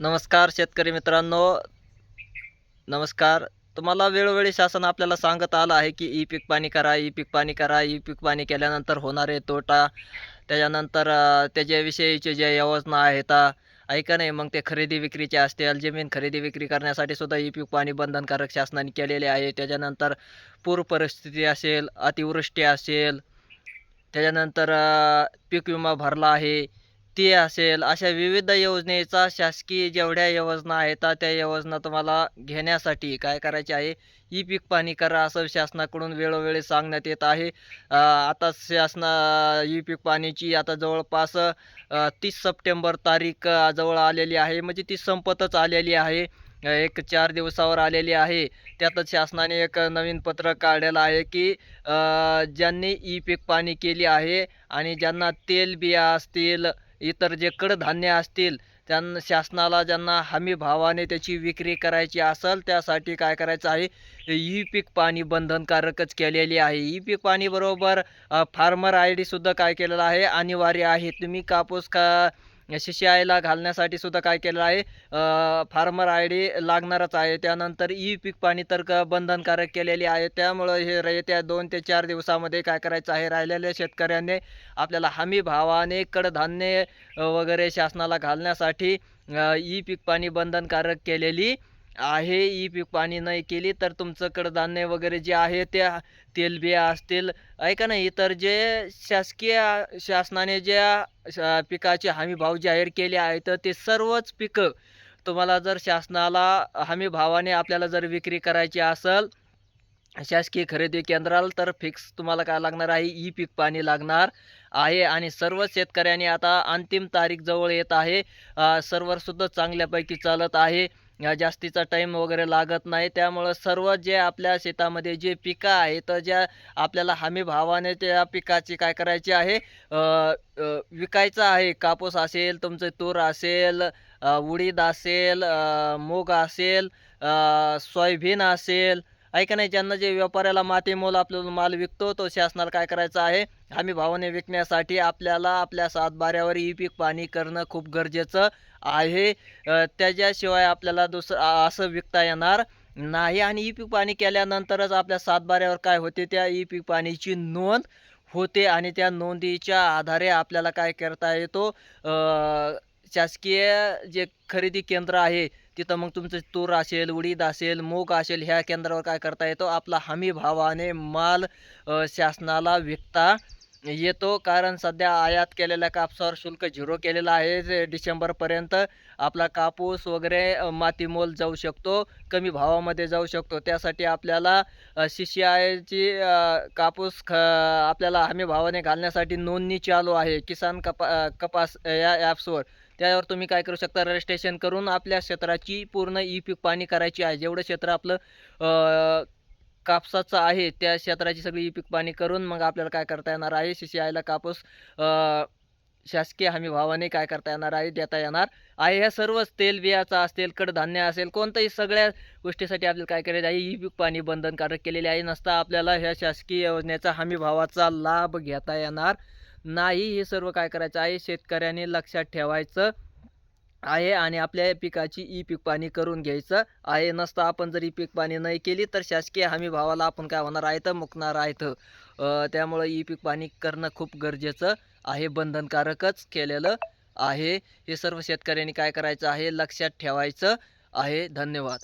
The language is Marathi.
नमस्कार शेतकरी मित्रांनो. नमस्कार. तुम्हाला वेळोवेळी शासन आपल्याला सांगत आलं आहे की ई पीक पाणी करा ई पीक पाणी करा. ई पीक पाणी केल्यानंतर होणारे तोटा त्याच्यानंतर त्याच्याविषयीचे जे योजना आहेत ऐका नाही मग ते खरेदी विक्रीचे असतील जमीन खरेदी विक्री करण्यासाठी सुद्धा ई पीक पाणी बंधनकारक शासनाने केलेले आहे. त्याच्यानंतर पूर परिस्थिती असेल अतिवृष्टी असेल त्याच्यानंतर पीक विमा भरला आहे. ते असेल अशा विविध योजनेचा शासकीय जेवढ्या योजना आहेत त्या योजना तुम्हाला घेण्यासाठी काय करायचे आहे? ई पीक पाणी करा असं शासनाकडून वेळोवेळी सांगण्यात येत आहे. आता शासना ई पीक पाणीची आता जवळपास तीस सप्टेंबर तारीख जवळ आलेली आहे. म्हणजे ती संपतच आलेली आहे. एक चार दिवसावर आलेली आहे. त्यातच शासनाने एक नवीन पत्र काढलेलं आहे की ज्यांनी ई पीक पाणी केली आहे आणि ज्यांना तेल बिया असतील इतर जे कडधान्य असतील त्यांना शासनाला ज्यांना हमी भावाने त्याची विक्री करायची असेल त्यासाठी काय करायचं आहे? ई पीक पाणी बंधनकारकच केलेली आहे. ई पीक पाणी बरोबर फार्मर आय डीसुद्धा काय केलेलं आहे? अनिवार्य आहे. तुम्ही कापूस का आयला घालण्यासाठी सुद्धा काय केलेलं आहे? फार्मर आय डी लागणारच आहे. त्यानंतर ई पीक पाणी तर क बंधनकारक केलेली आहे. त्यामुळं हे येत्या दोन ते चार दिवसामध्ये काय करायचं आहे? राहिलेल्या शेतकऱ्यांनी आपल्याला हमी भावाने कडधान्य वगैरे शासनाला घालण्यासाठी ई पीक पाणी बंधनकारक केलेली आहे ई पीक पाणी नाही केली तर तुमचं कडधान्य वगैरे जे आहे त्या तेलबिया असतील. ऐका ना इतर जे शासकीय शासनाने ज्या श- पिकाचे हमी भाव जाहीर केले आहेत तर ते सर्वच पिकं तुम्हाला जर शासनाला हमी भावाने आपल्याला जर विक्री करायची असेल शासकीय खरेदी केंद्राला तर फिक्स तुम्हाला काय लागणार आहे? ई पीक पाणी लागणार आहे आणि सर्व शेतकऱ्यांनी आता अंतिम तारीख जवळ येत आहे. सर्व्हरसुद्धा चांगल्यापैकी चालत आहे. जास्तीचा टाईम वगैरे लागत नाही. त्यामुळं सर्व जे आपल्या शेतामध्ये जे पिकं आहेत ज्या आपल्याला हमी भावाने त्या पिकाची काय करायची आहे विकायचं आहे. कापूस असेल तुमचं तूर असेल उडीद असेल मूग असेल सोयाबीन असेल ऐका नाही? ज्यांना जे व्यापाऱ्याला माती मोल आपल्याला माल विकतो तो शासनाला काय करायचं आहे? हमी भावाने विकण्यासाठी आपल्याला आपल्या सातबाऱ्यावर ई पीक पाणी करणं खूप गरजेचं आहे. त्याच्याशिवाय आपल्याला दुसरं असं विकता येणार नाही. आणि ई पीक पाणी केल्यानंतरच आपल्या सातबाऱ्यावर काय होते? त्या ई पीक पाणीची नोंद होते आणि त्या नोंदीच्या आधारे आपल्याला काय करता येतो? शासकीय जे खरेदी केंद्र आहे तिथं मग तुमचं तूर असेल उडीद असेल मूग असेल ह्या केंद्रावर काय करता येतो? आपला हमी भावाने माल शासनाला विकता येतो. कारण सध्या आयात केलेल्या कापसावर शुल्क झिरो केलेलं आहे. डिसेंबरपर्यंत आपला कापूस वगैरे मातीमोल जाऊ शकतो कमी भावामध्ये जाऊ शकतो. त्यासाठी आपल्याला सी सी आयची कापूस ख आपल्याला हमी भावाने घालण्यासाठी नोंदणी चालू आहे. किसान कपा कपास या ॲप्सवर. त्यावर तुम्ही काय करू शकता? रजिस्ट्रेशन करून आपल्या क्षेत्राची पूर्ण ई पीक पाणी करायची आहे. जेवढं क्षेत्र आपलं कापसाचं आहे त्या क्षेत्राची सगळी ई पीक पाणी करून मग आपल्याला काय करता येणार आहे? सी सी आयला कापूस शासकीय हमी भावाने काय करता येणार आहे? देता येणार आहे. ह्या सर्वच तेल बियाचा असेल कडधान्य असेल कोणत्याही सगळ्या गोष्टीसाठी आपल्याला काय करायचं आहे? ई पीक पाणी बंधनकारक केलेले आहे. नसता आपल्याला ह्या शासकीय योजनेचा हमी भावाचा लाभ घेता येणार. नाही हे सर्व काय करायचं आहे? शेतकऱ्याने लक्षात ठेवायचं आहे आणि आपल्या पिकाची ई पीक पाणी करून घ्यायचं आहे. नसतं आपण जर ई पीक पाणी नाही केली तर शासकीय हमी भावाला आपण काय होणार आहे तर मुकणार आहेत. त्यामुळं ई पीक पाणी करणं खूप गरजेचं आहे. बंधनकारकच केलेलं आहे. हे सर्व शेतकऱ्यांनी काय करायचं आहे? लक्षात ठेवायचं आहे. धन्यवाद.